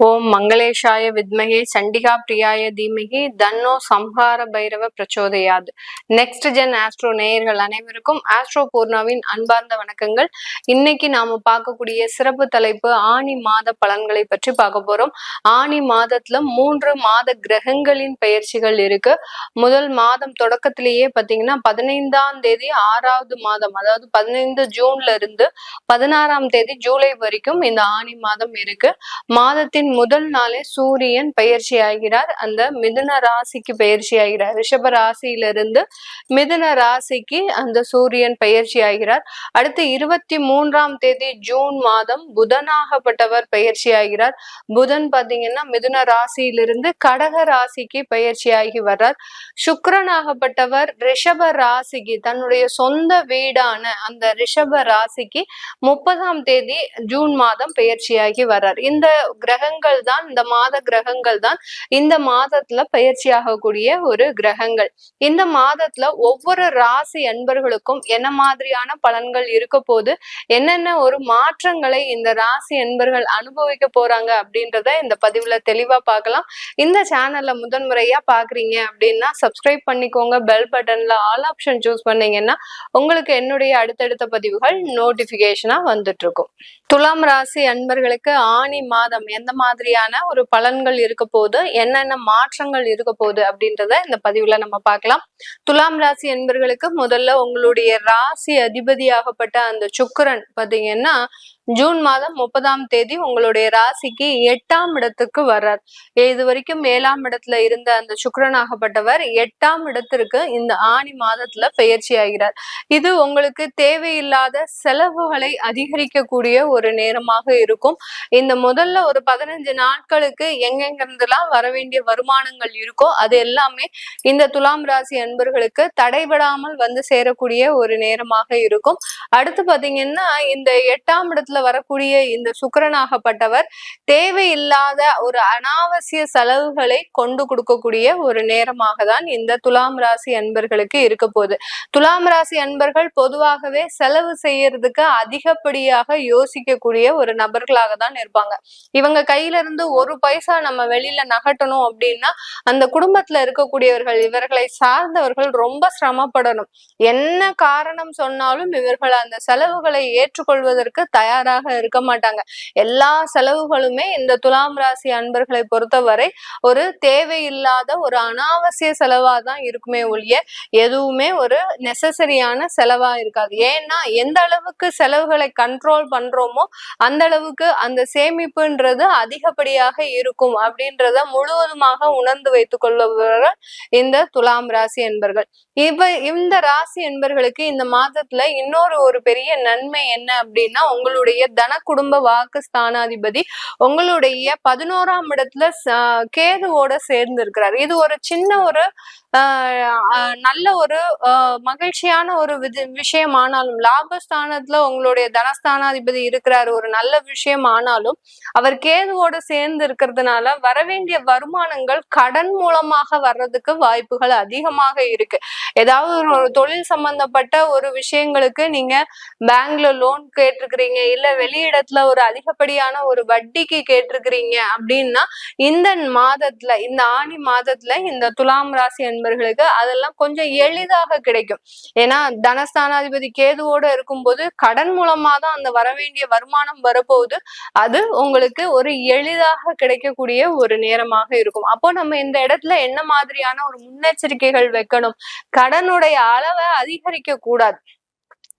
ஓம் மங்களேஷாய வித்மகே சண்டிகா பிரியாய தீமகி தன்னோ சம்ஹார பைரவ பிரச்சோதையாது. நெக்ஸ்ட் ஜென் ஆஸ்ட்ரோ நேயர்கள் அனைவருக்கும் ஆஸ்ட்ரோ பூர்ணாவின் அன்பார்ந்த வணக்கங்கள். இன்னைக்கு நாம பார்க்கக்கூடிய சிறப்பு தலைப்பு ஆணி மாத பலன்களை பற்றி பார்க்க போறோம். ஆணி மாதத்துல மூன்று மாத கிரகங்களின் பயிற்சிகள் இருக்கு. முதல் மாதம் தொடக்கத்திலேயே பாத்தீங்கன்னா பதினைந்தாம் தேதி ஆறாவது மாதம் அதாவது பதினைந்து ஜூன்ல இருந்து பதினாறாம் தேதி ஜூலை வரைக்கும் இந்த ஆணி மாதம் இருக்கு. மாதத்தின் மாதத்தின் முதல் நாளே சூரியன் பயிற்சி ஆகிறார் அந்த மிதுன ராசிக்கு பயிற்சி ஆகிறார் ரிஷப ராசியிலிருந்து மிதுன ராசிக்கு அந்த சூரியன் பயிற்சி ஆகிறார் அடுத்து இருபத்தி மூன்றாம் தேதி ஜூன் மாதம் புதனாகப்பட்டவர் பயிற்சி ஆகிறார் புதன் பார்த்தீங்கன்னா மிதுன ராசியிலிருந்து கடக ராசிக்கு பயிற்சி ஆகி வர்றார். சுக்கரனாகப்பட்டவர் ரிஷப ராசிக்கு தன்னுடைய சொந்த வீடான அந்த ரிஷப ராசிக்கு முப்பதாம் தேதி ஜூன் மாதம் பயிற்சியாகி வர்றார். இந்த கிரகங்கள் தான் இந்த மாத கிரகங்கள் தான் இந்த மாதத்துல பயிற்சி ஆகக்கூடிய ஒரு கிரகங்கள். இந்த மாதத்துல ஒவ்வொரு ராசி அன்பர்களுக்கும் என்ன மாதிரியான பலன்கள் இருக்க போது என்னென்ன ஒரு மாற்றங்களை இந்த ராசி அன்பர்கள் அனுபவிக்க போறாங்க அப்படின்றத இந்த பதிவுல தெளிவா பார்க்கலாம். இந்த சேனல்ல முதன்முறையா பாக்குறீங்க அப்படின்னா சப்ஸ்கிரைப் பண்ணிக்கோங்க. பெல் பட்டன்ல ஆல் ஆப்ஷன் சூஸ் பண்ணீங்கன்னா உங்களுக்கு என்னுடைய அடுத்தடுத்த பதிவுகள் நோட்டிபிகேஷனா வந்துட்டு இருக்கும் துலாம் ராசி அன்பர்களுக்கு ஆணி மாதம் எந்த மாதிரியான ஒரு பலன்கள் இருக்க போகுது. என்னென்ன மாற்றங்கள் இருக்க போகுது அப்படின்றத இந்த பதிவுல நம்ம பார்க்கலாம். துலாம் ராசி என்பர்களுக்கு முதல்ல உங்களுடைய ராசி அதிபதியாகப்பட்ட அந்த சுக்கரன் பாத்தீங்கன்னா ஜூன் மாதம் முப்பதாம் தேதி உங்களுடைய ராசிக்கு எட்டாம் இடத்துக்கு வர்றார். இது வரைக்கும் ஏழாம் இடத்துல இருந்த அந்த சுக்கரனாகப்பட்டவர் எட்டாம் இடத்திற்கு இந்த ஆணி மாதத்துல பயிற்சி ஆகிறார். இது உங்களுக்கு தேவையில்லாத செலவுகளை அதிகரிக்கக்கூடிய ஒரு நேரமாக இருக்கும். இந்த முதல்ல ஒரு பதினஞ்சு நாட்களுக்கு எங்கெங்கிருந்துலாம் வர வேண்டிய வருமானங்கள் இருக்கோ அது எல்லாமே இந்த துலாம் ராசி அன்பர்களுக்கு தடைபடாமல் வந்து சேரக்கூடிய ஒரு நேரமாக இருக்கும். அடுத்து பாத்தீங்கன்னா இந்த எட்டாம் இடத்துல வரக்கூடிய இந்த சுக்கரனாகப்பட்டவர் தேவையில்லாத ஒரு அனாவசிய செலவுகளை கொண்டு கொடுக்கக்கூடிய ஒரு நேரமாக தான் இந்த துலாம் ராசி அன்பர்களுக்கு இருக்க போகுது. துலாம் ராசி அன்பர்கள் பொதுவாகவே செலவு செய்யறதுக்கு அதிகப்படியாக யோசிக்கக்கூடிய ஒரு நபர்களாக தான் இருப்பாங்க. இவங்க கையில இருந்து ஒரு பைசா நம்ம வெளியில நகட்டணும் அப்படின்னா அந்த குடும்பத்துல இருக்கக்கூடியவர்கள் இவர்களை சார்ந்தவர்கள் ரொம்ப சிரமப்படணும். என்ன காரணம் சொன்னாலும் இவர்கள் அந்த செலவுகளை ஏற்றுக்கொள்வதற்கு தயார் தயாராக இருக்க மாட்டாங்க. எல்லா செலவுகளுமே இந்த துலாம் ராசி அன்பர்களை பொறுத்தவரை ஒரு தேவையில்லாத ஒரு அனாவசிய செலவா தான் இருக்குமே ஒழிய எதுவுமே ஒரு நெசசரியான செலவா இருக்காது. ஏன்னா எந்த அளவுக்கு செலவுகளை கண்ட்ரோல் பண்றோமோ அந்த அளவுக்கு அந்த சேமிப்புன்றது அதிகப்படியாக இருக்கும் அப்படின்றத முழுவதுமாக உணர்ந்து வைத்துக் கொள்பவர்கள் இந்த துலாம் ராசி என்பர்கள் இவ இந்த ராசி என்பர்களுக்கு இந்த மாதத்துல இன்னொரு ஒரு பெரிய நன்மை என்ன அப்படின்னா உங்களுடைய தன குடும்ப வாக்கு ஸ்தானாதிபதி உங்களுடைய பதினோராம் இடத்துல கேதுவோட சேர்ந்து இருக்கிறார் இது ஒரு சின்ன ஒரு நல்ல ஒரு மகிழ்ச்சியான ஒரு விஷயம் ஆனாலும் லாபஸ்தானத்துல உங்களுடைய தனஸ்தானாதிபதி இருக்கிறார் ஒரு நல்ல விஷயம் ஆனாலும் அவர் கேதுவோட சேர்ந்து இருக்கிறதுனால வரவேண்டிய வருமானங்கள் கடன் மூலமாக வர்றதுக்கு வாய்ப்புகள் அதிகமாக இருக்கு. ஏதாவது ஒரு தொழில் சம்பந்தப்பட்ட ஒரு விஷயங்களுக்கு நீங்க பேங்க்ல லோன் கேட்டிருக்கிறீங்க இல்ல வெளியிடத்துல ஒரு அதிகப்படியான ஒரு வட்டிக்கு கேட்டிருக்கிறீங்க அப்படின்னா இந்த மாதத்துல இந்த ஆணி மாதத்துல இந்த துலாம் ராசி நண்பர்களுக்கு அதெல்லாம் கொஞ்சம் எளிதாக கிடைக்கும். ஏன்னா தனஸ்தானாதிபதி கேதுவோட இருக்கும்போது கடன் மூலமா தான் அந்த வரவேண்டிய வருமானம் வரப்போகுது. அது உங்களுக்கு ஒரு எளிதாக கிடைக்கக்கூடிய ஒரு நேரமாக இருக்கும். அப்போ நம்ம இந்த இடத்துல என்ன மாதிரியான ஒரு முன்னெச்சரிக்கைகள் வைக்கணும்? கடனுடைய அளவை அதிகரிக்க கூடாது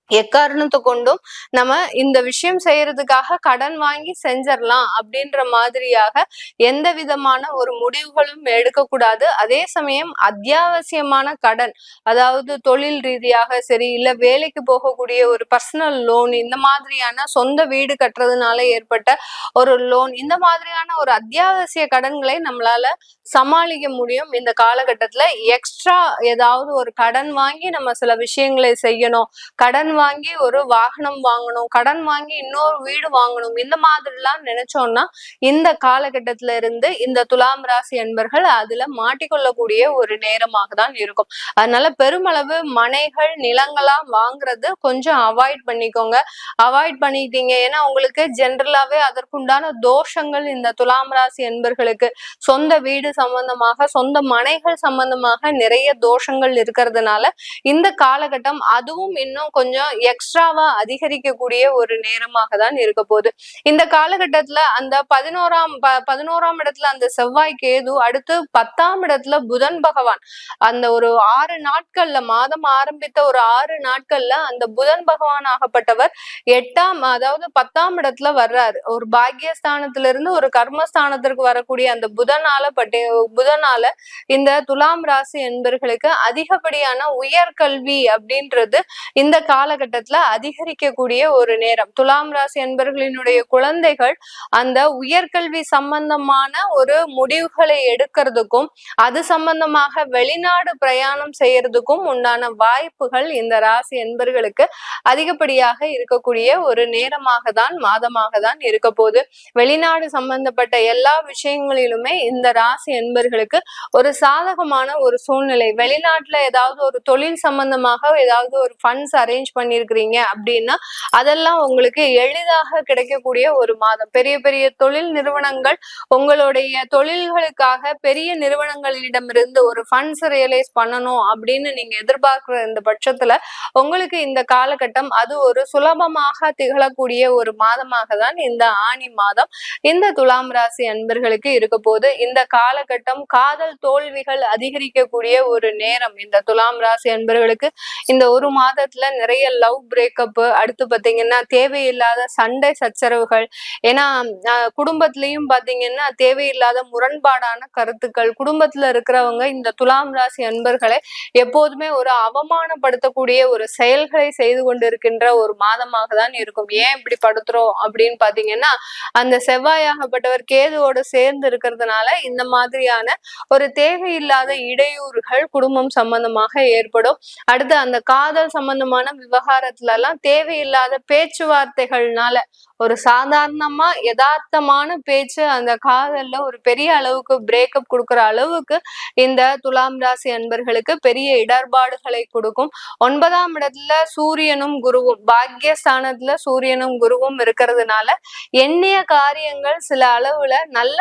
எக்காரணத்தை கொண்டும் நம்ம இந்த விஷயம் செய்யறதுக்காக கடன் வாங்கி செஞ்சிடலாம் அப்படின்ற மாதிரியாக எந்த விதமான ஒரு முடிவுகளும் எடுக்கக்கூடாது அதே சமயம் அத்தியாவசியமான கடன் அதாவது தொழில் ரீதியாக சரி இல்ல வேலைக்கு போகக்கூடிய ஒரு பர்சனல் லோன் இந்த மாதிரியான சொந்த வீடு கட்டுறதுனால ஏற்பட்ட ஒரு லோன் இந்த மாதிரியான ஒரு அத்தியாவசிய கடன்களை நம்மளால சமாளிக்க முடியும். இந்த காலகட்டத்துல எக்ஸ்ட்ரா ஏதாவது ஒரு கடன் வாங்கி நம்ம சில விஷயங்களை செய்யணும். கடன் வாங்கி ஒரு வாகனம் வாங்கணும் கடன் வாங்கி இன்னொரு வீடு வாங்கணும் இந்த மாதிரிலாம் நினைச்சோம்னா இந்த காலகட்டத்துல இருந்து இந்த துலாம் ராசி என்பர்கள் அதுல மாட்டிக்கொள்ளக்கூடிய ஒரு நேரமாக தான் இருக்கும். அதனால பெருமளவு மனைகள் நிலங்களா வாங்குறது கொஞ்சம் அவாய்ட் பண்ணிக்கோங்க. அவாய்ட் பண்ணிட்டீங்க. ஏன்னா உங்களுக்கு ஜென்ரலாவே அதற்குண்டான தோஷங்கள் இந்த துலாம் ராசி என்பர்களுக்கு சொந்த வீடு சம்பந்தமாக சொந்த மனைகள் சம்பந்தமாக நிறைய தோஷங்கள் இருக்கிறதுனால இந்த காலகட்டம் அதுவும் இன்னும் கொஞ்சம் எக்ஸ்ட்ராவா அதிகரிக்கக்கூடிய ஒரு நேரமாக தான் இருக்க போகுது. இந்த காலகட்டத்துல அந்த பதினோராம் பதினோராம் இடத்துல அந்த செவ்வாய் கேது அடுத்து பத்தாம் இடத்துல புதன் பகவான். அந்த ஒரு ஆறு நாட்கள்ல மாதம் ஆரம்பித்த ஒரு ஆறு நாட்கள்ல அந்த புதன் பகவான் ஆகப்பட்டவர் எட்டாம் அதாவது பத்தாம் இடத்துல வர்றாரு. ஒரு பாக்கியஸ்தானத்துல இருந்து ஒரு கர்மஸ்தானத்திற்கு வரக்கூடிய அந்த புதனால பட்டே புதனால இந்த துலாம் ராசி என்பர்களுக்கு அதிகப்படியான உயர்கல்வி அப்படின்றது இந்த கால காலகட்டத்துல அதிகரிக்கக்கூடிய ஒரு நேரம். துலாம் ராசி என்பர்களினுடைய குழந்தைகள் அந்த உயர்கல்வி சம்பந்தமான ஒரு முடிவுகளை எடுக்கிறதுக்கும் அது சம்பந்தமாக வெளிநாடு பிரயாணம் செய்யறதுக்கும் உண்டான வாய்ப்புகள் இந்த ராசி என்பர்களுக்கு அதிகப்படியாக இருக்கக்கூடிய ஒரு நேரமாக தான் மாதமாக தான் இருக்க போது வெளிநாடு சம்பந்தப்பட்ட எல்லா விஷயங்களிலுமே இந்த ராசி என்பர்களுக்கு ஒரு சாதகமான ஒரு சூழ்நிலை. வெளிநாட்டுல ஏதாவது ஒரு தொழில் சம்பந்தமாக ஏதாவது ஒரு ஃபண்ட்ஸ் அரேஞ்ச் பண்ணிருக்கிறீங்க அப்படின்னா அதெல்லாம் உங்களுக்கு எளிதாக கிடைக்கக்கூடிய ஒரு மாதம். பெரிய பெரிய தொழில் நிறுவனங்கள் உங்களுடைய தொழில்களுக்காக பெரிய நிறுவனங்களிடமிருந்து ஒரு ஃபண்ட்ஸ் ரியலைஸ் பண்ணணும் அப்படின்னு நீங்க எதிர்பார்க்கிற இந்த பட்சத்துல உங்களுக்கு இந்த காலகட்டம் அது ஒரு சுலபமாக திகழக்கூடிய ஒரு மாதமாக தான் இந்த ஆணி மாதம் இந்த துலாம் ராசி அன்பர்களுக்கு இருக்க போது இந்த காலகட்டம் காதல் தோல்விகள் அதிகரிக்கக்கூடிய ஒரு நேரம் இந்த துலாம் ராசி அன்பர்களுக்கு. இந்த ஒரு மாதத்துல நிறைய லவ் பிரேக்கப் அடுத்து பாத்தீங்கன்னா தேவையில்லாத சண்டை சச்சரவுகள். ஏன்னா குடும்பத்திலையும் பார்த்தீங்கன்னா தேவையில்லாத முரண்பாடான கருத்துக்கள். குடும்பத்துல இருக்கிறவங்க இந்த துலாம் ராசி அன்பர்களை எப்போதுமே ஒரு அவமானப்படுத்தக்கூடிய ஒரு செயல்களை செய்து கொண்டிருக்கின்ற ஒரு மாதமாக தான் இருக்கும். ஏன் இப்படி படுத்துறோம் அப்படின்னு பாத்தீங்கன்னா அந்த செவ்வாயாகப்பட்டவர் கேதுவோடு சேர்ந்து இருக்கிறதுனால இந்த மாதிரியான ஒரு தேவையில்லாத இடையூறுகள் குடும்பம் சம்பந்தமாக ஏற்படும். அடுத்து அந்த காதல் சம்பந்தமான விவகாரத்துல எல்லாம் தேவையில்லாத பேச்சுவார்த்தைகள்னால ஒரு சாதாரணமா யதார்த்தமான பேச்சு அந்த காதல்ல ஒரு பெரிய அளவுக்கு பிரேக்கப் கொடுக்குற அளவுக்கு இந்த துலாம் ராசி அன்பர்களுக்கு பெரிய இடர்பாடுகளை கொடுக்கும். ஒன்பதாம் இடத்துல சூரியனும் குருவும் பாக்கியஸ்தானத்துல சூரியனும் குருவும் இருக்கிறதுனால எண்ணிய காரியங்கள் சில அளவுல நல்ல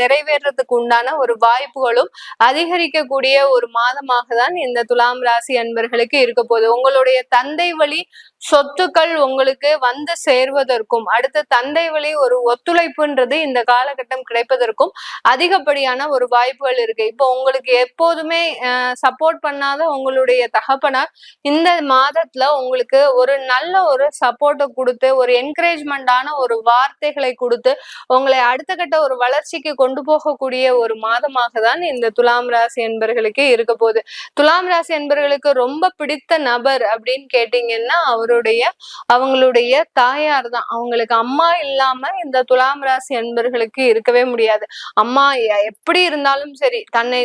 நிறைவேறதுக்கு உண்டான ஒரு வாய்ப்புகளும் அதிகரிக்கக்கூடிய ஒரு மாதமாக தான் இந்த துலாம் ராசி அன்பர்களுக்கு இருக்க போகுது. உங்களுடைய தந்தை தந்தை வழி சொத்துக்கள் உங்களுக்கு வந்து சேர்வதற்கும் அடுத்து தந்தை வழி ஒரு ஒத்துழைப்புன்றது இந்த காலகட்டம் கிடைப்பதற்கும் அதிகப்படியான ஒரு வாய்ப்புகள் இருக்கு. இப்போ உங்களுக்கு எப்போதுமே சப்போர்ட் பண்ணாத உங்களுடைய தகப்பனார் இந்த மாதத்துல உங்களுக்கு ஒரு நல்ல ஒரு சப்போர்ட்டை கொடுத்து ஒரு என்கரேஜ்மெண்டான ஒரு வார்த்தைகளை கொடுத்து உங்களை அடுத்த கட்ட ஒரு வளர்ச்சிக்கு கொண்டு போகக்கூடிய ஒரு மாதமாக தான் இந்த துலாம் ராசி என்பர்களுக்கு இருக்க போகுது. துலாம் ராசி என்பர்களுக்கு ரொம்ப பிடித்த நபர் அப்படின்னு கேட்டு கேட்டீங்கன்னா அவருடைய அவங்களுடைய தாயார் தான். அவங்களுக்கு அம்மா இல்லாம இந்த துலாம் ராசி அன்பர்களுக்கு இருக்கவே முடியாது. அம்மா எப்படி இருந்தாலும் சரி தன்னை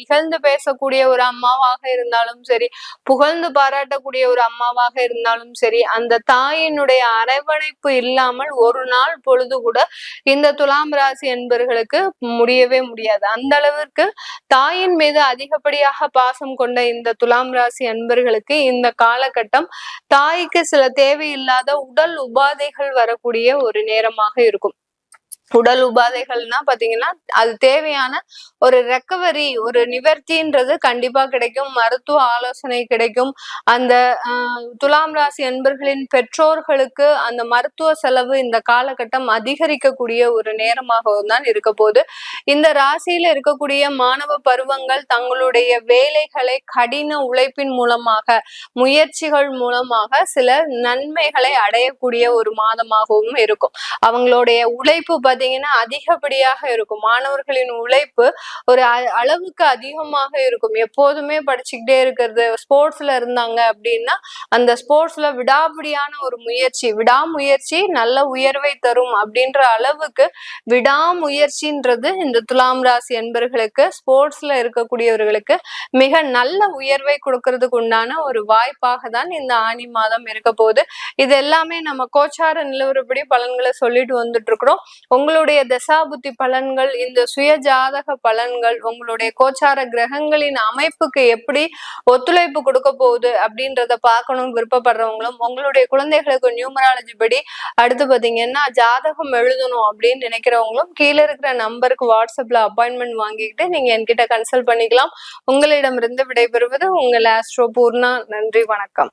இகழ்ந்து பேசக்கூடிய ஒரு அம்மாவாக இருந்தாலும் சரி புகழ்ந்து பாராட்டக்கூடிய ஒரு அம்மாவாக இருந்தாலும் சரி அந்த தாயினுடைய அரவணைப்பு இல்லாமல் ஒரு நாள் பொழுது கூட இந்த துலாம் ராசி என்பர்களுக்கு முடியவே முடியாது. அந்த அளவிற்கு தாயின் மீது அதிகப்படியாக பாசம் கொண்ட இந்த துலாம் ராசி அன்பர்களுக்கு இந்த காலகட்டம் தாய்க்கு சில தேவையில்லாத உடல் உபாதைகள் வரக்கூடிய ஒரு நேரமாக இருக்கும். உடல் உபாதைகள்னா பாத்தீங்கன்னா அது தேவையான ஒரு ரெக்கவரி ஒரு நிவர்த்தின்றது கண்டிப்பா கிடைக்கும். மருத்துவ ஆலோசனை கிடைக்கும். அந்த துலாம் ராசி அன்பர்களின் பெற்றோர்களுக்கு அந்த மருத்துவ செலவு இந்த காலகட்டம் அதிகரிக்கக்கூடிய ஒரு நேரமாகவும் தான் இருக்க போது இந்த ராசியில இருக்கக்கூடிய மாணவ பருவங்கள் தங்களுடைய வேலைகளை கடின உழைப்பின் மூலமாக முயற்சிகள் மூலமாக சில நன்மைகளை அடையக்கூடிய ஒரு மாதமாகவும் இருக்கும். அவங்களுடைய உழைப்பு பதி பாத்தீங்கன்னா அதிகப்படியாக இருக்கும். மாணவர்களின் உழைப்பு ஒரு அளவுக்கு அதிகமாக இருக்கும். எப்போதுமே படிச்சுக்கிட்டே இருக்கிறது ஸ்போர்ட்ஸ்ல இருந்தாங்க அப்படின்னா அந்த ஸ்போர்ட்ஸ்ல விடாபிடியான ஒரு முயற்சி விடாமுயற்சி நல்ல உயர்வை தரும் அப்படின்ற அளவுக்கு விடாமுயற்சின்றது இந்த துலாம் ராசி என்பர்களுக்கு ஸ்போர்ட்ஸ்ல இருக்கக்கூடியவர்களுக்கு மிக நல்ல உயர்வை கொடுக்கறதுக்கு உண்டான ஒரு வாய்ப்பாக தான் இந்த ஆனி மாதம் இருக்க போகுது. இது எல்லாமே நம்ம கோச்சார நிலவரப்படி பலன்களை சொல்லிட்டு வந்துட்டு இருக்கிறோம் உங்களுடைய தசாபுத்தி பலன்கள் இந்த சுய ஜாதக பலன்கள் உங்களுடைய கோச்சார கிரகங்களின் அமைப்புக்கு எப்படி ஒத்துழைப்பு கொடுக்க போகுது அப்படின்றத பார்க்கணும் விருப்பப்படுறவங்களும். உங்களுடைய குழந்தைகளுக்கு நியூமராலஜி படி அடுத்து பார்த்தீங்கன்னா ஜாதகம் எழுதணும் அப்படின்னு நினைக்கிறவங்களும் கீழே இருக்கிற நம்பருக்கு வாட்ஸ்அப்ல அப்பாயின்மெண்ட் வாங்கிக்கிட்டு நீங்க என்கிட்ட கன்சல்ட் பண்ணிக்கலாம். உங்களிடமிருந்து விடைபெறுவது உங்கள் ஆஸ்ட்ரோ பூர்ணா. நன்றி வணக்கம்.